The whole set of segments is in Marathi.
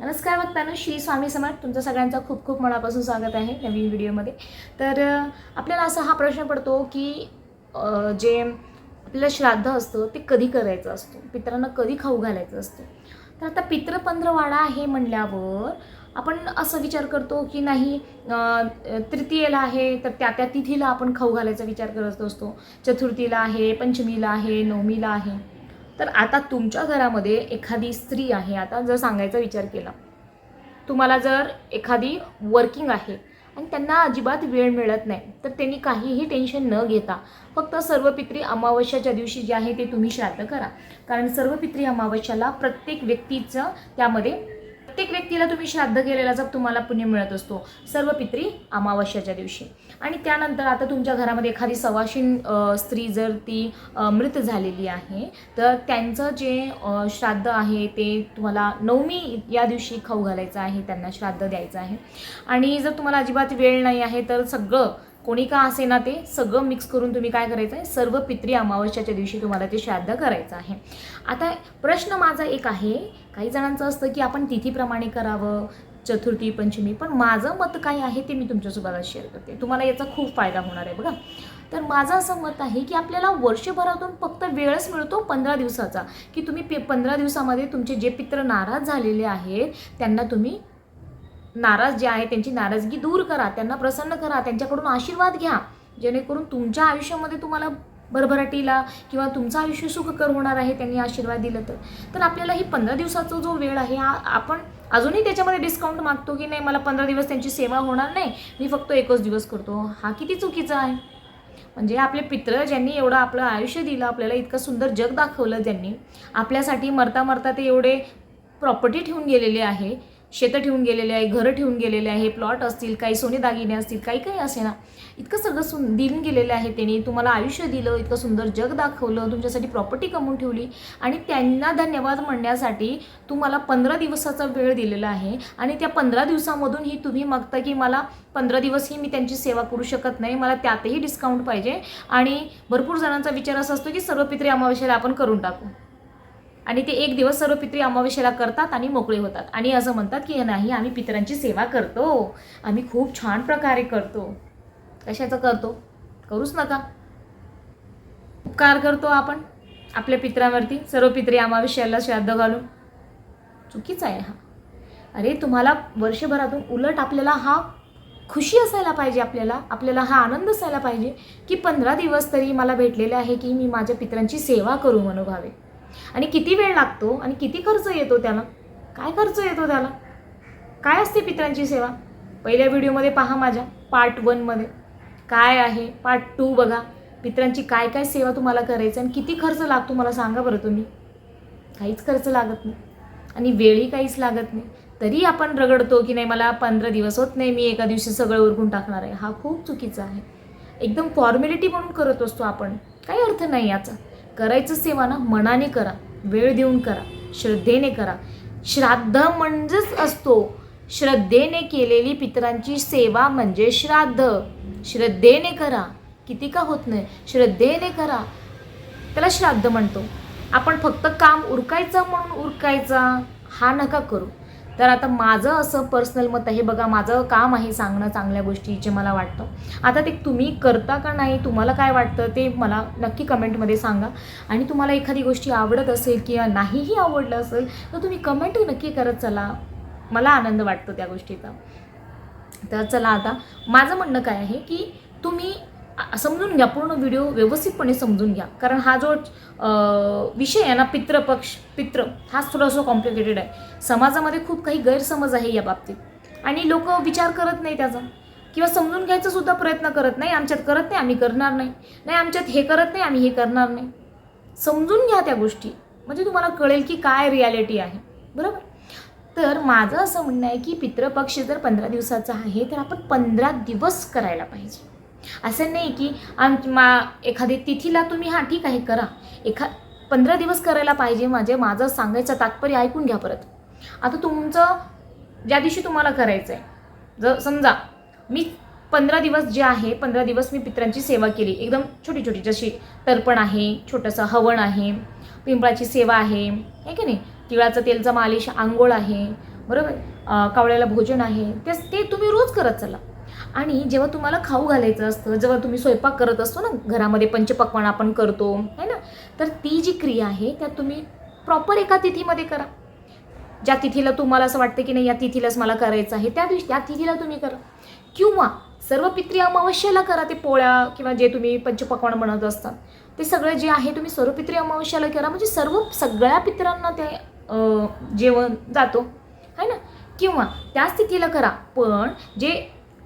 नमस्कार बघताना श्री स्वामी समर्थ. तुमचं सगळ्यांचं खूप खूप मनापासून स्वागत आहे नवीन व्हिडिओमध्ये. तर आपल्याला असा हा प्रश्न पडतो की जे आपल्याला श्राद्ध असतं ते कधी करायचं असतं? पितरांना कधी खाऊ घालायचं असतं? तर आता पितृपंधरवाडा आहे म्हणल्यावर आपण असं विचार करतो की नाही तृतीयेला आहे तर त्या त्या तिथीला आपण खाऊ घालायचा विचार करत असतो. चतुर्थीला आहे पंचमीला आहे नवमीला आहे. तर आता तुमच्या घरामध्ये एखादी स्त्री आहे आता जर सांगायचा विचार केला तुम्हाला जर एखादी वर्किंग आहे आणि त्यांना अजिबात वेळ मिळत नाही तर त्यांनी काहीही टेन्शन न घेता फक्त सर्व पित्री अमावस्याच्या दिवशी जे आहे ते तुम्ही श्राद्ध करा. कारण सर्व पित्री अमावस्याला प्रत्येक व्यक्तीचं त्यामध्ये प्रत्येक व्यक्तीला तुम्ही श्राद्ध केलेला जर तुम्हाला पुण्य मिळत असतो सर्व पित्री अमावस्याच्या दिवशी. आणि त्यानंतर आता तुमच्या घरामध्ये एखादी सवाशीन स्त्री जर ती मृत झालेली आहे तर त्यांचं जे श्राद्ध आहे ते तुम्हाला नवमी या दिवशी खाऊ घालायचं आहे त्यांना श्राद्ध द्यायचं आहे. आणि जर तुम्हाला अजिबात वेळ नाही आहे तर सगळं कोणी का असे ना ते सगळं मिक्स करून तुम्ही काय करायचं आहे सर्व पित्री अमावस्याच्या दिवशी तुम्हाला ते श्राद्ध करायचं आहे. आता प्रश्न माझा एक आहे काही जणांचं असतं की आपण तिथीप्रमाणे करावं चतुर्थी पंचमी पण माझं मत काय आहे ते मी तुमच्यासोबत आज शेअर करते. तुम्हाला याचा खूप फायदा होणार आहे बघा. तर माझं असं मत आहे की आपल्याला वर्षभरातून फक्त वेळच मिळतो पंधरा दिवसाचा. की तुम्ही पे पंधरा दिवसामध्ये तुमचे जे पित्र नाराज झालेले आहेत त्यांना तुम्ही नाराज जे आहे त्यांची नाराजगी दूर करा त्यांना प्रसन्न करा त्यांच्याकडून आशीर्वाद घ्या. जेणेकरून तुमच्या आयुष्यामध्ये तुम्हाला भरभराटीला किंवा तुमचं आयुष्य सुखकर होणार आहे त्यांनी आशीर्वाद दिलं तर. तर आपल्याला ही पंधरा दिवसाचा जो वेळ आहे हा आपण अजूनही त्याच्यामध्ये डिस्काउंट मागतो की नाही? मला पंधरा दिवस त्यांची सेवा होणार नाही. मी फक्त एकच दिवस करतो. हा किती चुकीचा आहे? म्हणजे आपले पित्र ज्यांनी एवढं आपलं आयुष्य दिलं आपल्याला इतकं सुंदर जग दाखवलं ज्यांनी आपल्यासाठी मरता मरता ते एवढे प्रॉपर्टी ठेवून गेलेले आहे. शेतं ठेवून गेलेले आहे घरं ठेवून गेलेले आहे प्लॉट असतील काही सोने दागिने असतील काही काही असे ना. इतकं सगळं सुन दिन गेलेलं आहे त्यांनी. तुम्हाला आयुष्य दिलं इतकं सुंदर जग दाखवलं तुमच्यासाठी प्रॉपर्टी कमवून ठेवली. आणि त्यांना धन्यवाद म्हणण्यासाठी तुम्हाला पंधरा दिवसाचा वेळ दिलेला आहे. आणि त्या पंधरा दिवसामधून ही तुम्ही मागता की मला पंधरा दिवसही मी त्यांची सेवा करू शकत नाही. मला त्यातही डिस्काउंट पाहिजे. आणि भरपूर जणांचा विचार असा असतो की सर्व पित्रे अमावस्याला आपण करून टाकू. आणि ते एक दिवस सर्व पित्री अमावस्येला करतात आणि मोकळे होतात. आणि असं म्हणतात की नाही आम्ही पितरांची सेवा करतो. आम्ही खूप छान प्रकारे करतो. कशाचं करतो? करूच नका. उपकार करतो आपण आपल्या पित्रांवरती सर्व पित्री अमावस्याला श्राद्ध घालून. चुकीचा आहे हा. अरे तुम्हाला वर्षभरातून उलट आपल्याला हा खुशी असायला पाहिजे आपल्याला. आपल्याला हा आनंद असायला पाहिजे की पंधरा दिवस तरी मला भेटलेले आहे की मी माझ्या पित्रांची सेवा करू मनोभावे. आणि किती वेळ लागतो आणि किती खर्च येतो त्याला? काय खर्च येतो त्याला? काय असते पित्रांची सेवा? पहिल्या व्हिडिओमध्ये पहा माझ्या पार्ट वनमध्ये काय आहे? पार्ट टू बघा. पित्रांची काय काय सेवा तुम्हाला करायचं आणि किती खर्च लागतो मला सांगा बरं तुम्ही. काहीच खर्च लागत नाही. आणि वेळही काहीच लागत नाही. तरी आपण रगडतो की नाही मला पंधरा दिवस होत नाही मी एका दिवशी सगळं उरकून टाकणार आहे. हा खूप चुकीचा आहे. एकदम फॉर्मॅलिटी म्हणून करत असतो आपण. काही अर्थ नाही याचा. करायचं सेवा ना मनाने करा वेळ देऊन करा श्रद्धेने करा. श्राद्ध म्हणजेच असतो श्रद्धेने केलेली पितरांची सेवा म्हणजे श्राद्ध. श्रद्धेने करा किती का होत नाही श्रद्धेने करा. त्याला श्राद्ध म्हणतो. आपण फक्त काम उरकायचं म्हणून उरकायचा हा नका करू. तर आता माझं असं पर्सनल मत आहे बघा माझं काम आहे सांगणं चांगल्या गोष्टीचे मला वाटतं. आता ते तुम्ही करता का नाही तुम्हाला काय वाटतं ते मला नक्की कमेंटमध्ये सांगा. आणि तुम्हाला एखादी गोष्टी आवडत असेल किंवा नाहीही आवडलं असेल तर तुम्ही कमेंट नक्की करत चला. मला आनंद वाटतो त्या गोष्टीचा. तर चला आता माझं म्हणणं काय आहे की तुम्ही समजून घ्या पूर्ण व्हिडिओ व्यवस्थितपणे समजून घ्या. कारण हा जो विषय आहे ना पितृपक्ष पित्र हाच थोडासा कॉम्प्लिकेटेड आहे. समाजामध्ये खूप काही गैरसमज आहे या बाबतीत. आणि लोक विचार करत नाही त्याचा. किंवा समजून घ्यायचा सुद्धा प्रयत्न करत नाही. आमच्यात करत नाही आम्ही करणार नाही. नाही आमच्यात हे करत नाही आम्ही हे करणार नाही. समजून घ्या त्या गोष्टी. म्हणजे तुम्हाला कळेल की काय रियालिटी आहे. बरोबर? तर माझं असं म्हणणं आहे की पितृपक्ष जर पंधरा दिवसाचा आहे तर आपण पंधरा दिवस करायला पाहिजे. असं नाही की आम मा एखादी तिथीला तुम्ही हां ठीक आहे करा. एखा पंधरा दिवस करायला पाहिजे माझे माझं सांगायचं तात्पर्य ऐकून घ्या परत. आता तुमचं ज्या दिवशी तुम्हाला करायचं आहे जर समजा मी पंधरा दिवस जे आहे पंधरा दिवस मी पित्रांची सेवा केली. एकदम छोटी छोटी जशी तर्पण आहे छोटंसं हवण आहे पिंपळाची सेवा आहे हे की नाही? तिळाचं तेलचा मालिश आंघोळ आहे बरोबर? कावळ्याला भोजन आहे ते ते तुम्ही रोज करत चला. आणि जेव्हा तुम्हाला खाऊ घालायचं असतं जेव्हा तुम्ही स्वयंपाक करत असतो ना घरामध्ये पंचपक्वान आपण करतो है ना? तर ती जी क्रिया आहे त्या तुम्ही प्रॉपर एका तिथीमध्ये करा. ज्या तिथीला तुम्हाला असं वाटतं की नाही या तिथीलाच मला करायचं आहे त्या दिवशी त्या तिथीला तुम्ही करा. किंवा सर्व पित्री अमावस्येला करा ते पोळ्या किंवा जे तुम्ही पंचपक्वान बनवत असतात. ते सगळं जे आहे तुम्ही सर्व पित्री अमावस्याला करा. म्हणजे सर्व सगळ्या पित्रांना ते जेवण जातो है ना? किंवा त्याच तिथीला करा. पण जे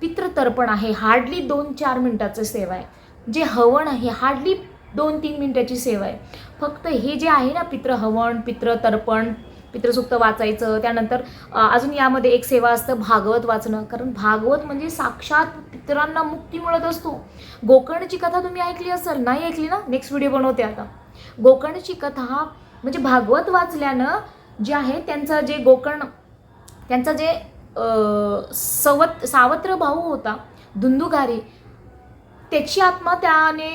पितृतर्पण आहे. हार्डली दोन चार मिनटाचं सेवा आहे. जे हवण आहे हार्डली दोन तीन मिनटाची सेवा आहे. फक्त हे जे आहे ना पित्र हवण पित्र तर्पण पितृसुक्त वाचायचं त्यानंतर अजून यामध्ये एक सेवा असतं भागवत वाचणं. कारण भागवत म्हणजे साक्षात पितरांना मुक्ती मिळत असतो. गोकर्णची कथा तुम्ही ऐकली असेल? नाही ऐकली ना? नेक्स्ट व्हिडिओ बनवते आता. गोकर्णची कथा म्हणजे भागवत वाचल्यानं जे आहे त्यांचं जे गोकर्ण त्यांचं जे सवत सावत्र भाऊ होता धुंदुगारी. त्याची आत्मा त्याने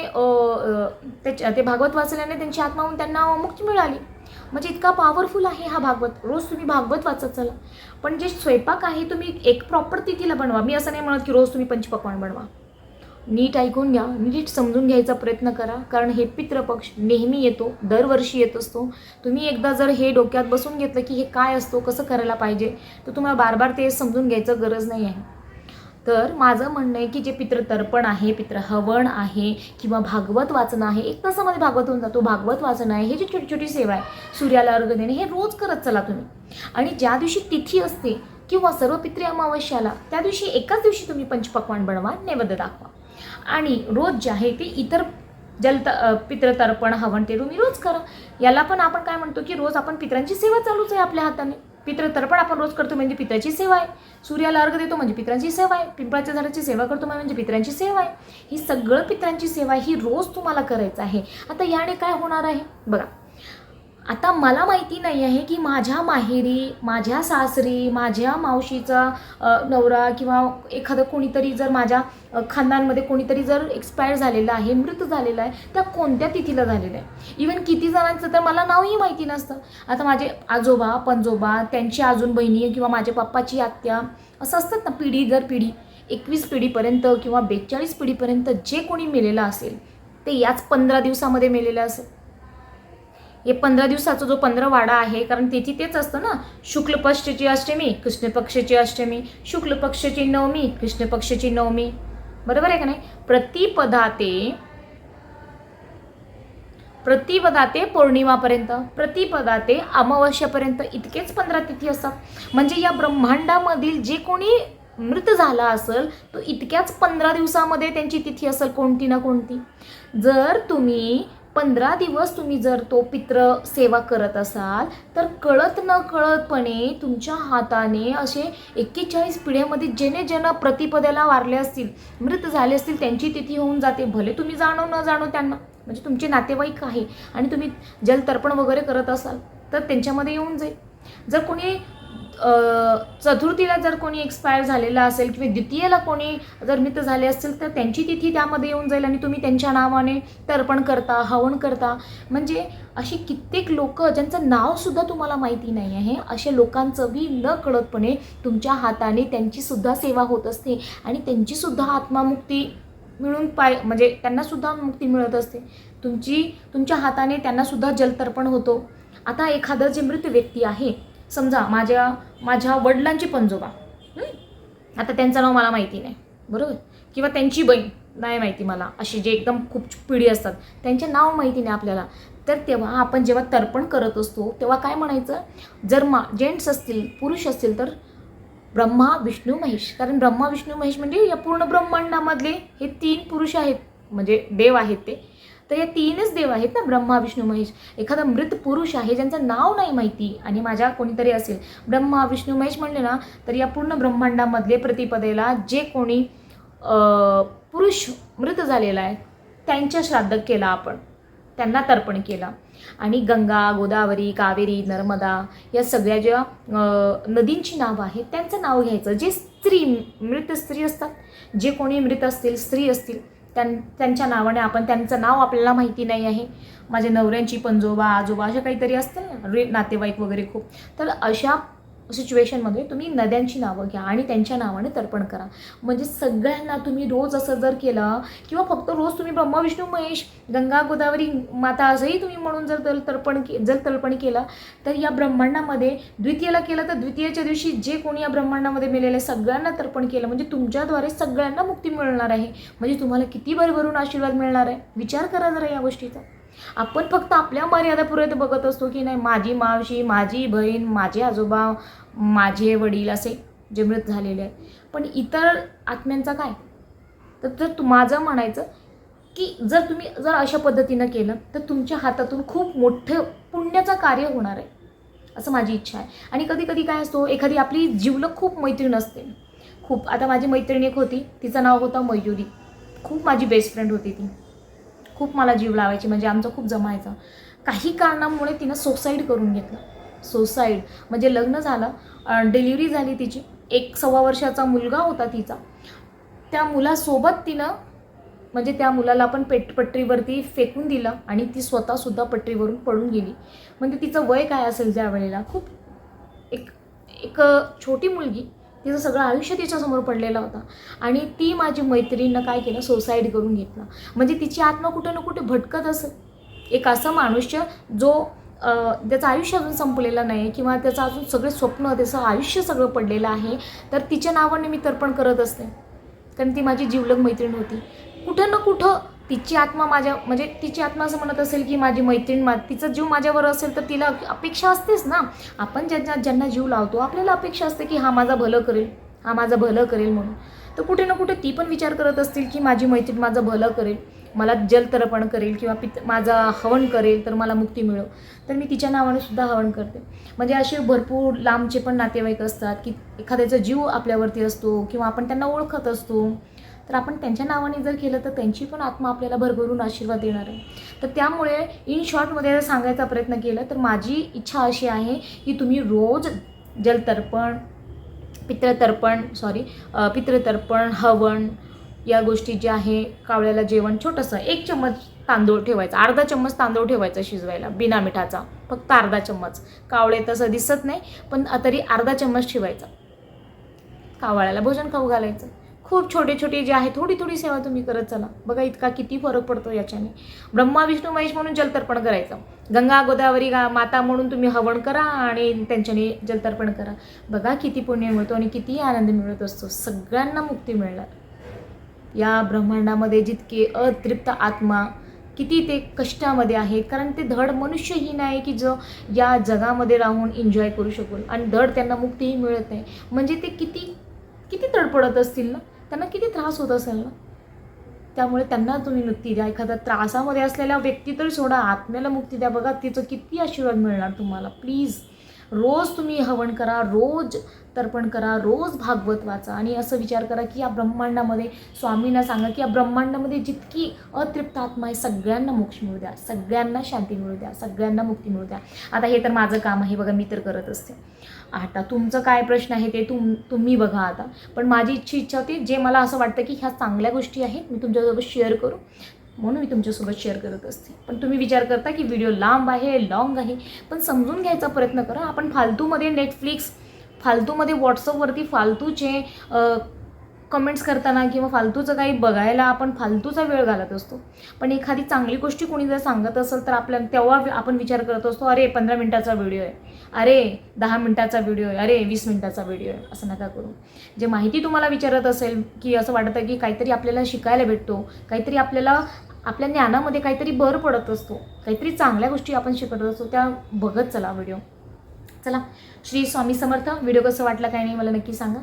त्याच्या ते भागवत वाचल्याने त्यांची आत्मा होऊन त्यांना मुक्ती मिळाली. म्हणजे इतका पॉवरफुल आहे हा भागवत. रोज तुम्ही भागवत वाचत चला. पण जे स्वयंपाक आहे तुम्ही एक प्रॉपर तिथीला बनवा. मी असं नाही म्हणत की रोज तुम्ही पंचपक्वान बनवा. नीट ऐकून घ्या नीट समजून घ्यायचा प्रयत्न करा. कारण हे पितृपक्ष नेहमी येतो दरवर्षी येत असतो. तुम्ही एकदा जर हे डोक्यात बसून घेतलं की हे काय असतो कसं करायला पाहिजे तर तुम्हाला बार बार ते समजून घ्यायचं गरज नाही आहे. तर माझं म्हणणं आहे की जे पितृतर्पण आहे पितृहवण आहे किंवा भागवत वाचन आहे एक तासामध्ये भागवत होऊन जातो. भागवत वाचन आहे हे जी छोटी छोटी सेवा आहे सूर्याला अर्घ देणे हे रोज करत चला तुम्ही. आणि ज्या दिवशी तिथी असते किंवा सर्व पित्री अमावस्याला त्या दिवशी एकाच दिवशी तुम्ही पंचपक्वान बनवा नैवेद्य दाखवा. आणि रोज जे आहे ते इतर जल पितृतर्पण हवन ते तुम्ही रोज करा. याला पण आपण काय म्हणतो की रोज आपण पित्रांची सेवा चालूच आहे आपल्या हाताने. पितृतर्पण आपण रोज करतो म्हणजे पित्राची सेवा आहे. सूर्याला अर्घ देतो म्हणजे पित्रांची सेवा आहे. पिंपळाच्या झाडाची सेवा करतो म्हणजे पित्रांची सेवा आहे. ही सगळं पित्रांची सेवा ही रोज तुम्हाला करायचं आहे. आता याने काय होणार आहे? बघा. आता मला माहिती नाही आहे की माझ्या माहेरी माझ्या सासरी माझ्या मावशीचा नवरा किंवा एखादं कोणीतरी जर माझ्या खानदानमध्ये कोणीतरी जर एक्सपायर झालेलं आहे मृत झालेलं आहे त्या कोणत्या तिथीला झालेलं आहे? इवन किती जणांचं तर मला नावही माहिती नसतं. आता माझे आजोबा पणजोबा त्यांची अजून बहिणी किंवा माझ्या पप्पाची आत्या असं असतात ना पिढी दर पिढी. एकवीस पिढीपर्यंत किंवा बेचाळीस पिढीपर्यंत जे कोणी मेलेलं असेल ते याच पंधरा दिवसामध्ये मेलेलं असेल. हे पंधरा दिवसाचा जो पंधरा वाडा आहे कारण तिथी तेच असतं ना. शुक्ल पक्षाची अष्टमी कृष्ण पक्षाची अष्टमी शुक्ल पक्षाची नवमी कृष्ण पक्षाची नवमी. बरोबर आहे का नाही? प्रतिपदा ते प्रतिपदा ते पौर्णिमापर्यंत प्रतिपदा ते अमावस्यापर्यंत इतकेच पंधरा तिथी असतात. म्हणजे या ब्रह्मांडामधील जे कोणी मृत झाला असेल तो इतक्याच पंधरा दिवसामध्ये त्यांची तिथी असेल कोणती ना कोणती. जर तुम्ही पंधरा दिवस तुम्ही जर तो पित्र सेवा करत असाल तर कळत न कळतपणे तुमच्या हाताने असे एक्केचाळीस पिढ्यामध्ये जेणे ज्यांना प्रतिपदेला वारले असतील मृत झाले असतील त्यांची तिथी होऊन जाते. भले तुम्ही जाणो न जाणो त्यांना म्हणजे तुमचे नातेवाईक आहे आणि तुम्ही जलतर्पण वगैरे करत असाल तर त्यांच्यामध्ये येऊन जाईल. जर कोणी चतुर्थीला जर कोणी एक्सपायर झालेला असेल किंवा द्वितीयेला कोणी जर मृत झाले असतील तर त्यांची तिथी त्यामध्ये येऊन जाईल आणि तुम्ही त्यांच्या नावाने तर्पण करता हवन करता. म्हणजे अशी कित्येक लोक ज्यांचं नावसुद्धा तुम्हाला माहिती नाही आहे अशा लोकांचं बी न कळतपणे तुमच्या हाताने त्यांचीसुद्धा सेवा होत असते आणि त्यांचीसुद्धा आत्मामुक्ती मिळून पाय म्हणजे त्यांनासुद्धा मुक्ती मिळत असते. तुमची तुमच्या हाताने त्यांनासुद्धा जलतर्पण होतो. आता एखादं जे मृत व्यक्ती आहे समजा माझ्या माझ्या वडिलांची पंजोबा आता त्यांचं नाव मला माहिती नाही. बरोबर? किंवा त्यांची बहीण नाही माहिती मला. अशी जे एकदम खूप पिढी असतात. त्यांचे नाव माहिती नाही आपल्याला. तर तेव्हा आपण जेव्हा तर्पण करत असतो तेव्हा काय म्हणायचं? जर मा जेंट्स असतील पुरुष असतील तर ब्रह्मा विष्णू महेश. कारण ब्रह्मा विष्णू महेश म्हणजे या पूर्ण ब्रह्मांडामधले हे तीन पुरुष आहेत. म्हणजे देव आहेत ते. तर या तीनच देव आहेत ना ब्रह्मा विष्णू महेश. एखादा मृत पुरुष आहे ज्यांचं नाव नाही माहिती आणि माझ्या कोणीतरी असेल. ब्रह्मा विष्णू महेश म्हणले ना तर या पूर्ण ब्रह्मांडामधले प्रतिपदेला जे कोणी पुरुष मृत झालेला आहे त्यांच्या श्राद्ध केला आपण. त्यांना तर्पण केलं. आणि गंगा गोदावरी कावेरी नर्मदा या सगळ्या ज्या नदींची नावं आहेत त्यांचं नाव घ्यायचं. जे स्त्री मृत स्त्री असतात जे कोणी मृत असतील स्त्री असतील त्यां त्यांच्या नावाने आपण त्यांचं नाव आपल्याला माहिती नाही आहे. माझ्या नवऱ्यांची पंजोबा आजोबा अशा काहीतरी असतील ना रे नातेवाईक वगैरे खूप. तर अशा सिच्युएशनमध्ये तुम्ही नद्यांची नावं घ्या आणि त्यांच्या नावाने तर्पण करा. म्हणजे सगळ्यांना तुम्ही रोज असं जर केलं किंवा फक्त रोज तुम्ही ब्रह्मविष्णू महेश गंगा गोदावरी माता असंही तुम्ही म्हणून जर तल तर्पण के जर तर्पण केलं तर या ब्रह्मांडामध्ये द्वितीयला केलं तर द्वितीयेच्या दिवशी जे कोणी या ब्रह्मांडामध्ये आहे सगळ्यांना तर्पण केलं. म्हणजे तुमच्याद्वारे सगळ्यांना मुक्ती मिळणार आहे. म्हणजे तुम्हाला किती भरभरून आशीर्वाद मिळणार आहे? विचार करा जरा या गोष्टीचा. आपण फक्त आपल्या मर्यादापुरत बघत असतो की नाही माझी मावशी माझी बहीण माझे आजोबा माझे वडील असे जे मृत झालेले आहेत. पण इतर आत्म्यांचा काय? तर जर तु माझं म्हणायचं की जर तुम्ही जर अशा पद्धतीनं केलं तर तुमच्या हातातून खूप मोठं पुण्याचं कार्य होणार आहे असं माझी इच्छा आहे. आणि कधी कधी काय असतो एखादी आपली जीवलं खूप मैत्रीण असते. खूप. आता माझी मैत्रीण एक होती तिचं नाव होतं मयुरी. खूप माझी बेस्ट फ्रेंड होती ती. खूप मला जीव लावायची म्हणजे आमचं खूप जमायचं. काही कारणामुळे तिनं सोसाईड करून घेतलं. सोसाईड म्हणजे लग्न झालं डिलिव्हरी झाली तिची. एक सव्वा वर्षाचा मुलगा होता तिचा. त्या मुलासोबत तिनं म्हणजे त्या मुलाला आपण पेटपट्टीवरती फेकून दिलं आणि ती स्वतःसुद्धा पटरीवरून पळून गेली. म्हणजे तिचं वय काय असेल त्या वेळेला खूप एक एक छोटी मुलगी. तिचं सगळं आयुष्य तिच्यासमोर पडलेलं होतं. आणि ती माझी मैत्रिणीनं काय केलं? सुसाईड करून घेतलं. म्हणजे तिची आत्मा कुठे ना कुठे भटकत असं एक असं मनुष्य जो त्याचं आयुष्य अजून संपलेलं नाही किंवा त्याचं अजून सगळे स्वप्न त्याचं आयुष्य सगळं पडलेलं आहे तर तिच्या नावाने मी तर्पण करत असते. कारण ती माझी जीवलग मैत्रीण होती. कुठं ना कुठं तिची आत्मा माझ्या म्हणजे तिची आत्मा असं म्हणत असेल की माझी मैत्रीण मा तिचा जीव माझ्यावर असेल तर तिला अपेक्षा असतेच ना. आपण ज्यांना ज्यांना जीव लावतो आपल्याला अपेक्षा असते की हा माझा भलं करेल हा माझं भलं करेल म्हणून. तर कुठे ना कुठे ती पण विचार करत असतील की माझी मैत्रीण माझं भलं करेल. मला जलतर्पण करेल किंवा पित माझा हवन करेल तर मला मुक्ती मिळो. तर मी तिच्या नावाने सुद्धा हवन करते. म्हणजे असे भरपूर लांबचे पण नातेवाईक असतात की एखाद्याचा जीव आपल्यावरती असतो किंवा आपण त्यांना ओळखत असतो. तर आपण त्यांच्या नावाने जर केलं तर त्यांची पण आत्मा आपल्याला भरभरून आशीर्वाद देणार आहे. तर त्यामुळे इन शॉर्टमध्ये जर सांगायचा प्रयत्न केला तर माझी इच्छा अशी आहे की तुम्ही रोज जलतर्पण पितृतर्पण सॉरी पितृतर्पण हवन या गोष्टी ज्या आहे कावळ्याला जेवण छोटंसं एक चम्मच तांदूळ ठेवायचा अर्धा चम्मच तांदूळ ठेवायचा शिजवायला बिना मिठाचा फक्त अर्धा चम्मच. कावळे तसं दिसत नाही पण तरी अर्धा चम्मच ठेवायचा. कावळ्याला भोजन खाऊ घालायचं. खूप छोटे छोटे जे आहे थोडी थोडी सेवा तुम्ही करत चला. बघा इतका किती फरक पडतो याच्याने. ब्रह्मा विष्णू महेश म्हणून जलतर्पण करायचं. गंगा गोदावरी गा माता म्हणून तुम्ही हवन करा आणि त्यांच्याने जलतर्पण करा. बघा किती पुण्य मिळतो आणि किती आनंद मिळत असतो. सगळ्यांना मुक्ती मिळणार. या ब्रह्मांडामध्ये जितके अतृप्त आत्मा किती ते कष्टामध्ये आहेत कारण ते धड मनुष्यही नाही की जो या जगामध्ये राहून एन्जॉय करू शकून. आणि धड त्यांना मुक्तीही मिळत नाही. म्हणजे ते किती किती तडपडत असतील ना? त्यांना किती त्रास होत असेल ना? त्यामुळे त्यांना तुम्ही मुक्ती द्या. एखाद्या त्रासामध्ये असलेल्या व्यक्ती तर सोडा. आत्म्याला मुक्ती द्या. बघा तिचं किती आशीर्वाद मिळणार तुम्हाला. प्लीज रोज तुम्ही हवन करा रोज तर्पण करा रोज भागवत वाचा. आणि असं विचार करा की या ब्रह्मांडामध्ये स्वामींना सांगा की या ब्रह्मांडामध्ये जितकी अतृप्त आत्मा आहे सगळ्यांना मोक्ष मिळू द्या सगळ्यांना शांती मिळू द्या सगळ्यांना मुक्ती मिळू द्या. आता हे तर माझं काम आहे बघा मी तर करत असते. आता तुमचं काय प्रश्न आहे ते तुम तुम्ही बघा आता. पण माझी इच्छा इच्छा होती जे मला असं वाटतं की ह्या चांगल्या गोष्टी आहेत मी तुमच्यासोबत शेअर करू. म्हणून मी तुमच्यासोबत शेअर करत असते. पण तुम्ही विचार करता की व्हिडिओ लांब आहे लॉंग आहे. पण समजून घ्यायचा प्रयत्न करा. आपण फालतूमध्ये नेटफ्लिक्स फालतूमध्ये व्हॉट्सअपवरती फालतूचे कमेंट्स करताना किंवा फालतूचं काही बघायला आपण फालतूचा वेळ घालत असतो. पण एखादी चांगली गोष्टी कोणी जर सांगत असेल तर आपल्या तेव्हा आपण विचार करत असतो अरे पंधरा मिनटाचा व्हिडिओ आहे. अरे दहा मिनटाचा व्हिडिओ आहे. अरे वीस मिनटाचा व्हिडिओ आहे. असं नका करू. जे माहिती तुम्हाला विचारत असेल की असं वाटतं की काहीतरी आपल्याला शिकायला भेटतो काहीतरी आपल्याला आपल्या ज्ञानामध्ये काहीतरी भर पडत असतो काहीतरी चांगल्या गोष्टी आपण शिकत असतो त्या बघत चला व्हिडिओ चला. श्री स्वामी समर्थ. व्हिडिओ कसं वाटला काय नाही मला नक्की सांगा.